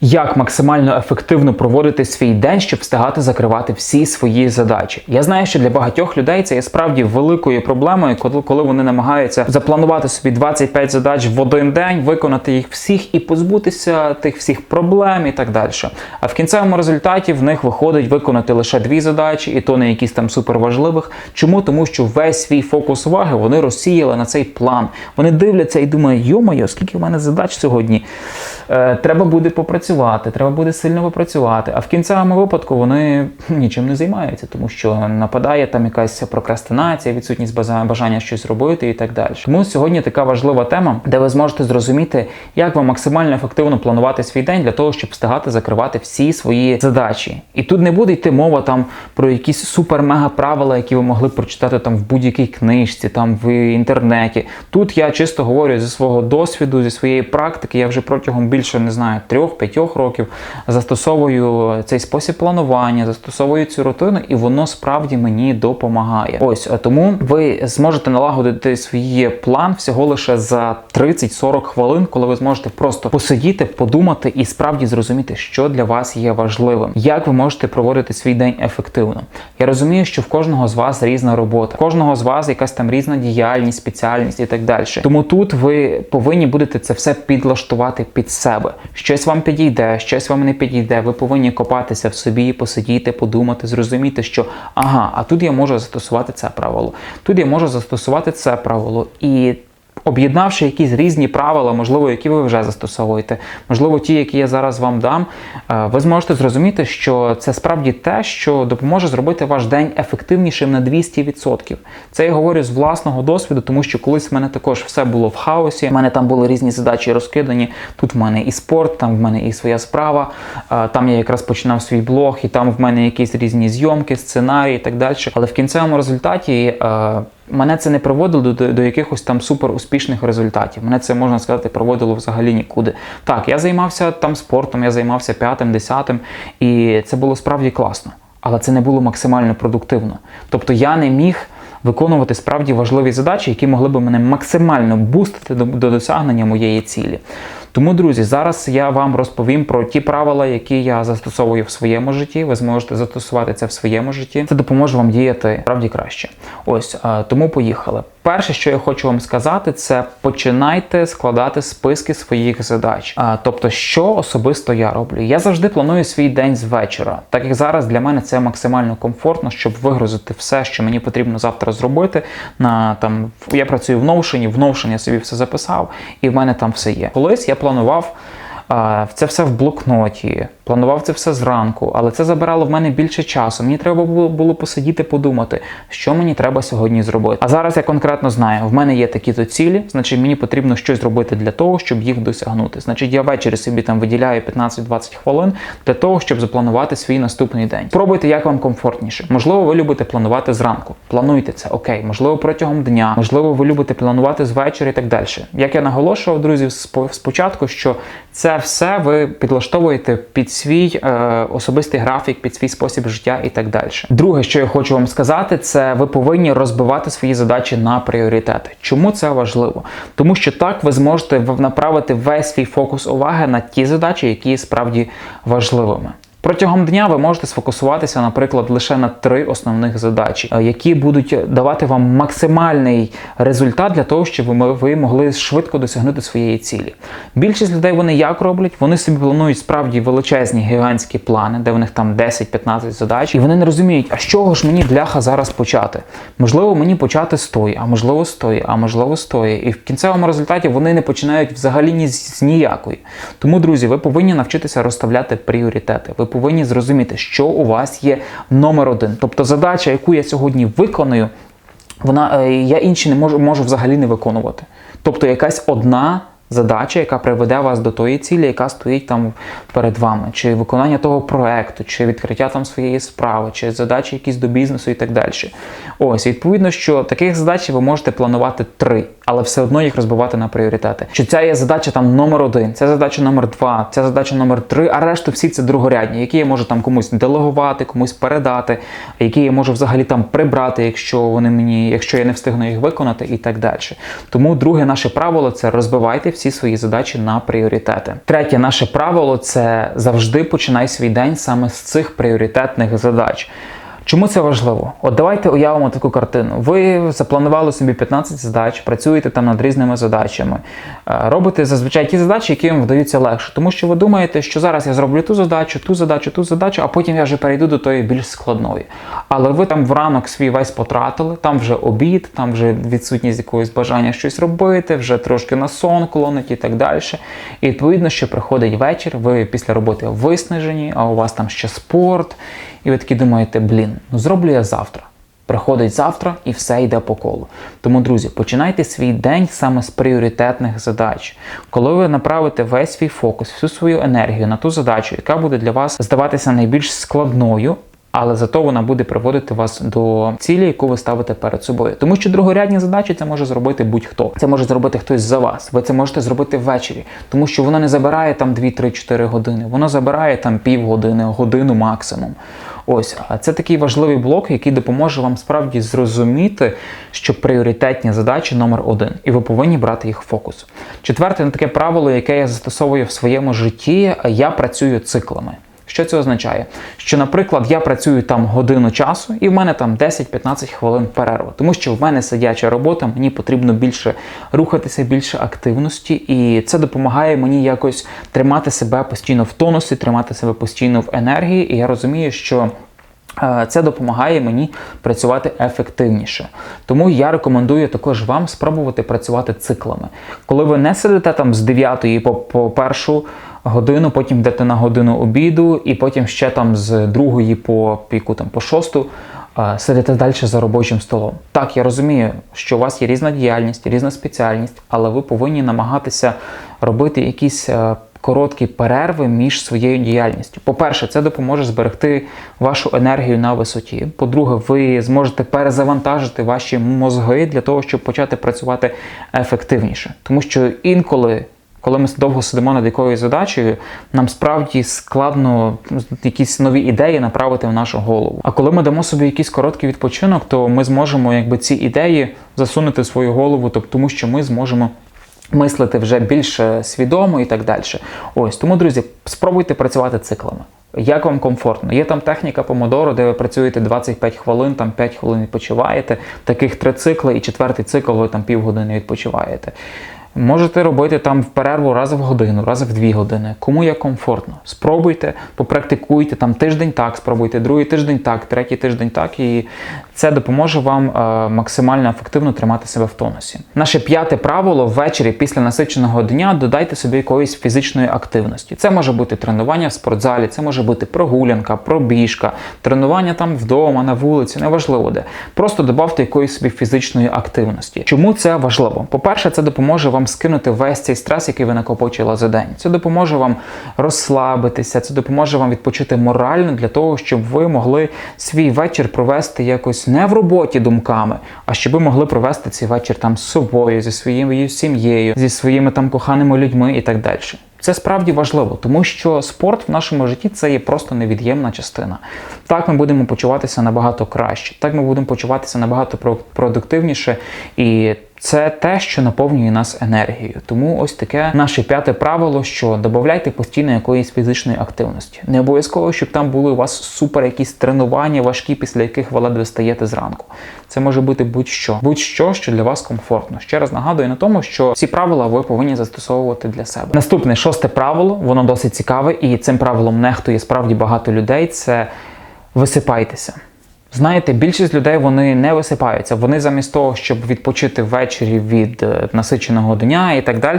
Як максимально ефективно проводити свій день, щоб встигати закривати всі свої задачі? Я знаю, що для багатьох людей це є справді великою проблемою, коли, вони намагаються запланувати собі 25 задач в один день, виконати їх всіх і позбутися тих всіх проблем і так далі. А в кінцевому результаті в них виходить виконати лише дві задачі, і то не якісь там суперважливих. Чому? Тому що весь свій фокус уваги вони розсіяли на цей план. Вони дивляться і думають, йо-моє, скільки в мене задач сьогодні. Е, треба буде попрацювати, треба буде сильно попрацювати. А в кінцевому випадку вони нічим не займаються, тому що нападає там якась прокрастинація, відсутність бажання щось робити і так далі. Тому сьогодні така важлива тема, де ви зможете зрозуміти, як вам максимально ефективно планувати свій день для того, щоб встигати закривати всі свої задачі. І тут не буде йти мова там про якісь супер-мега правила, які ви могли прочитати там в будь-якій книжці, там в інтернеті. Тут я чисто говорю зі свого досвіду, зі своєї практики. Я вже протягом більше не знаю трьох-п'ятьох років застосовую цей спосіб планування, застосовую цю рутину, і воно справді мені допомагає. Ось е, тому ви зможете налагодити свій план всього лише за 30-40 хвилин, коли ви зможете просто посидіти, подумати і справді зрозуміти, що для вас є важливим, як ви можете проводити свій день ефективно. Я розумію, що в кожного з вас різна робота, в кожного з вас якась там різна діяльність, спеціальність і так далі. Тому тут ви повинні будете це все підлаштувати під себе. Щось вам підійде, щось вам не підійде. Ви повинні копатися в собі, посидіти, подумати, зрозуміти, що ага, а тут я можу застосувати це правило, тут я можу застосувати це правило і. Об'єднавши якісь різні правила, можливо, які ви вже застосовуєте, можливо, ті, які я зараз вам дам, е, ви зможете зрозуміти, що це справді те, що допоможе зробити ваш день ефективнішим на 200%. Це я говорю з власного досвіду, тому що колись в мене також все було в хаосі. У мене там були різні задачі розкидані. Тут в мене і спорт, там в мене і своя справа. е, Там я якраз починав свій блог, і там в мене якісь різні зйомки, сценарії і так далі. Але в кінцевому результаті. Мене це не приводило до, до якихось там супер успішних результатів. Мене це можна сказати проводило взагалі нікуди. Так, я займався там спортом, я займався п'ятим, десятим, і це було справді класно. Але це не було максимально продуктивно. Тобто я не міг виконувати справді важливі задачі, які могли б мене максимально бустити до, до досягнення моєї цілі. Тому, друзі, зараз я вам розповім про ті правила, які я застосовую в своєму житті. Ви зможете застосувати це в своєму житті. Це допоможе вам діяти справді краще. Ось е, тому поїхали. Перше, що я хочу вам сказати, це починайте складати списки своїх задач. А, тобто, що особисто я роблю. Я завжди планую свій день з вечора, так як зараз для мене це максимально комфортно, щоб вигрузити все, що мені потрібно завтра зробити. На там я працюю в Notion, в Notion я собі все записав, і в мене там все є. Колись я планував. Це все в блокноті, планував це все зранку, але це забирало в мене більше часу. Мені треба було, посидіти, подумати, що мені треба сьогодні зробити. А зараз я конкретно знаю, в мене є такі-то цілі, значить мені потрібно щось зробити для того, щоб їх досягнути. Значить, я ввечері собі там виділяю 15-20 хвилин для того, щоб запланувати свій наступний день. Спробуйте, як вам комфортніше. Можливо, ви любите планувати зранку. Плануйте це, окей, можливо, протягом дня, можливо, ви любите планувати з вечора і так далі. Як я наголошував, друзі, спо- спочатку, що це все ви підлаштовуєте під свій е, особистий графік, під свій спосіб життя і так далі. Друге, що я хочу вам сказати, це ви повинні розбивати свої задачі на пріоритети. Чому це важливо? Тому що так ви зможете направити весь свій фокус уваги на ті задачі, які справді важливими. Протягом дня ви можете сфокусуватися, наприклад, лише на три основних задачі, е, які будуть давати вам максимальний результат для того, щоб ви- могли швидко досягнути своєї цілі. Більшість людей вони як роблять? Вони собі планують справді величезні гігантські плани, де в них там 10-15 задач, і вони не розуміють, а з чого ж мені бляха зараз почати? Можливо, мені почати з тої, а можливо з тої, а можливо з тої. І в кінцевому результаті вони не починають взагалі ні з ніякої. Тому, друзі, ви повинні навчитися розставляти пріоритети. Ви повинні зрозуміти, що у вас є номер один. Тобто задача, яку я сьогодні виконую, вона е, я інші не можу, можу взагалі не виконувати. Тобто якась одна задача, яка приведе вас до тої цілі, яка стоїть там перед вами, чи виконання того проекту, чи відкриття там своєї справи, чи задачі якісь до бізнесу і так далі. Ось, відповідно, що таких задач ви можете планувати три, але все одно їх розбивати на пріоритети. Що ця є задача там номер один, ця задача номер два, ця задача номер три, а решту всі це другорядні, які я можу там комусь делегувати, комусь передати, які я можу взагалі там прибрати, якщо вони мені, якщо я не встигну їх виконати, і так далі. Тому друге наше правило це розбивайте всі свої задачі на пріоритети. Третє наше правило це завжди починай свій день саме з цих пріоритетних задач. Чому це важливо? От давайте уявимо таку картину. Ви запланували собі 15 задач, працюєте там над різними задачами, е, робите зазвичай ті задачі, які вам вдаються легше, тому що ви думаєте, що зараз я зроблю ту задачу, ту задачу, ту задачу, а потім я вже перейду до тої більш складної. Але ви там в ранок свій весь потратили, там вже обід, там вже відсутність якогось бажання щось робити, вже трошки на сон клонить і так далі. І відповідно, що приходить вечір, ви після роботи виснажені, а у вас там ще спорт. І ви такі думаєте, блін, ну зроблю я завтра. Приходить завтра і все йде по колу. Тому, друзі, починайте свій день саме з пріоритетних задач. Коли ви направите весь свій фокус, всю свою енергію на ту задачу, яка буде для вас здаватися найбільш складною, але зато вона буде приводити вас до цілі, яку ви ставите перед собою. Тому що другорядні задачі це може зробити будь-хто. Це може зробити хтось за вас. Ви це можете зробити ввечері, тому що воно не забирає там 2-3-4 години, воно забирає там півгодини, годину максимум. Ось, це такий важливий блок, який допоможе вам справді зрозуміти, що пріоритетні задачі номер один, і ви повинні брати їх в фокус. Четверте, на таке правило, яке я застосовую в своєму житті, я працюю циклами. Що це означає? Що, наприклад, я працюю там годину часу, і в мене там 10-15 хвилин перерва, тому що в мене сидяча робота, мені потрібно більше рухатися, більше активності, і це допомагає мені якось тримати себе постійно в тонусі, тримати себе постійно в енергії. І я розумію, що. Е, це допомагає мені працювати ефективніше. Тому я рекомендую також вам спробувати працювати циклами. Коли ви не сидите там з 9 по, по першу годину, потім йдете на годину обіду, і потім ще там з другої по яку там по шосту е, сидите далі за робочим столом. Так, я розумію, що у вас є різна діяльність, різна спеціальність, але ви повинні намагатися робити якісь е, короткі перерви між своєю діяльністю. По-перше, це допоможе зберегти вашу енергію на висоті. По-друге, ви зможете перезавантажити ваші мозги для того, щоб почати працювати ефективніше. Тому що інколи. Коли ми довго сидимо над якоюсь задачею, нам справді складно якісь нові ідеї направити в нашу голову. А коли ми дамо собі якийсь короткий відпочинок, то ми зможемо якби ці ідеї засунути в свою голову, тобто тому що ми зможемо мислити вже більш свідомо і так далі. Ось тому, друзі, спробуйте працювати циклами. Як вам комфортно? Є там техніка помодоро, де ви працюєте 25 хвилин, там 5 хвилин відпочиваєте. Таких три цикли, і четвертий цикл ви там півгодини відпочиваєте. Можете робити там в перерву раз в годину, раз в дві години. Кому як комфортно. Спробуйте, попрактикуйте там тиждень так, спробуйте, другий тиждень так, третій тиждень так, і це допоможе вам е, максимально ефективно тримати себе в тонусі. Наше п'яте правило ввечері після насиченого дня додайте собі якоїсь фізичної активності. Це може бути тренування в спортзалі, це може бути прогулянка, пробіжка, тренування там вдома, на вулиці, неважливо де. Просто додавте якоїсь собі фізичної активності. Чому це важливо? По-перше, це допоможе вам скинути весь цей стрес, який ви накопичили за день. Це допоможе вам розслабитися, це допоможе вам відпочити морально для того, щоб ви могли свій вечір провести якось не в роботі думками, а щоб ви могли провести цей вечір там з собою, зі своєю сім'єю, зі своїми там коханими людьми і так далі. Це справді важливо, тому що спорт в нашому житті це є просто невід'ємна частина. Так ми будемо почуватися набагато краще, так ми будемо почуватися набагато продуктивніше, і це те, що наповнює нас енергією. Тому ось таке наше п'яте правило, що додавайте постійно якоїсь фізичної активності. Не обов'язково, щоб там були у вас супер якісь тренування важкі, після яких ви ледве стаєте зранку. Це може бути будь-що, будь-що, що для вас комфортно. Ще раз нагадую на тому, що ці правила ви повинні застосовувати для себе. Наступне шосте правило, воно досить цікаве, і цим правилом нехтує справді багато людей. Це висипайтеся. Знаєте, більшість людей вони не висипаються. Вони замість того, щоб відпочити ввечері від е, насиченого дня і так далі,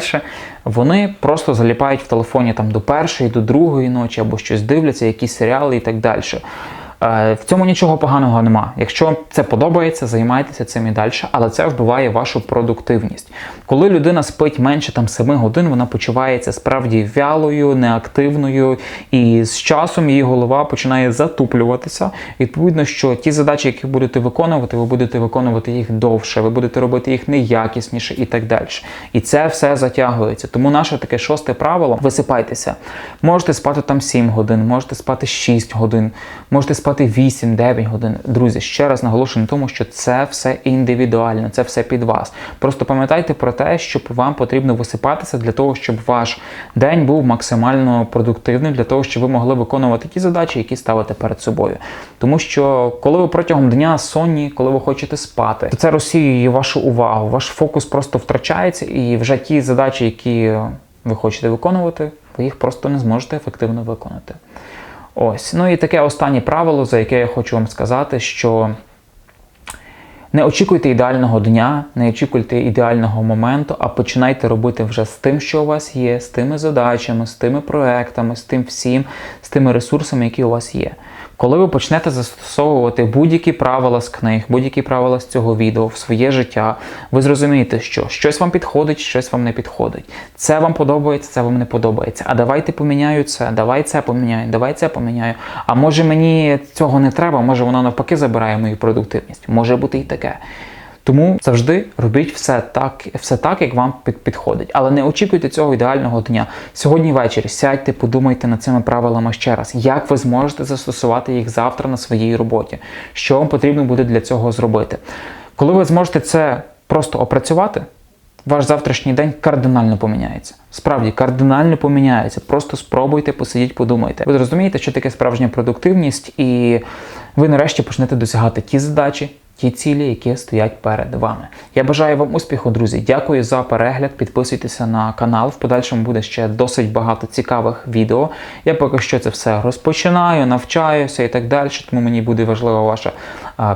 вони просто заліпають в телефоні там до першої, до другої ночі або щось дивляться, якісь серіали і так далі. Е, в цьому нічого поганого нема. Якщо це подобається, займайтеся цим і далі, але це вбиває вашу продуктивність. Коли людина спить менше там 7 годин, вона почувається справді вялою, неактивною, і з часом її голова починає затуплюватися. Відповідно, що ті задачі, які будете виконувати, ви будете виконувати їх довше, ви будете робити їх неякісніше і так далі. І це все затягується. Тому наше таке шосте правило: висипайтеся. Можете спати там 7 годин, можете спати 6 годин, можете спати спати 8-9 годин. Друзі, ще раз наголошую на тому, що це все індивідуально, це все під вас. Просто пам'ятайте про те, що вам потрібно висипатися для того, щоб ваш день був максимально продуктивним, для того, щоб ви могли виконувати ті задачі, які ставите перед собою. Тому що коли ви протягом дня сонні, коли ви хочете спати, то це розсіює вашу увагу, ваш фокус просто втрачається, і вже ті задачі, які ви хочете виконувати, ви їх просто не зможете ефективно виконати. Ось. Ну і таке останнє правило, за яке я хочу вам сказати, що не очікуйте ідеального дня, не очікуйте ідеального моменту, а починайте робити вже з тим, що у вас є, з тими задачами, з тими проектами, з тим всім, з тими ресурсами, які у вас є. Коли ви почнете застосовувати будь-які правила з книг, будь-які правила з цього відео в своє життя, ви зрозумієте, що щось вам підходить, щось вам не підходить. Це вам подобається, це вам не подобається. А давайте поміняю це, давай це поміняю, давай це поміняю. А може мені цього не треба, може воно навпаки забирає мою продуктивність. Може бути і таке. Тому завжди робіть все так, все так, як вам підходить. Але не очікуйте цього ідеального дня. Сьогодні ввечері сядьте, подумайте над цими правилами ще раз, як ви зможете застосувати їх завтра на своїй роботі, що вам потрібно буде для цього зробити. Коли ви зможете це просто опрацювати, ваш завтрашній день кардинально поміняється. Справді кардинально поміняється. Просто спробуйте, посидіть, подумайте. Ви зрозумієте, що таке справжня продуктивність, і ви нарешті почнете досягати ті задачі, ті цілі, які стоять перед вами. Я бажаю вам успіху, друзі. Дякую за перегляд. Підписуйтеся на канал. В подальшому буде ще досить багато цікавих відео. Я поки що це все розпочинаю, навчаюся і так далі. Тому мені буде важлива ваша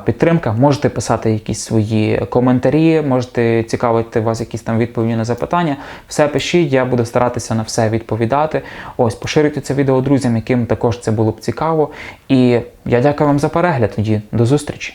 підтримка. Можете писати якісь свої коментарі, можете цікавити вас якісь там відповіді на запитання. Все пишіть, я буду старатися на все відповідати. Ось, поширюйте це відео друзям, яким також це було б цікаво. І я дякую вам за перегляд. Тоді до зустрічі.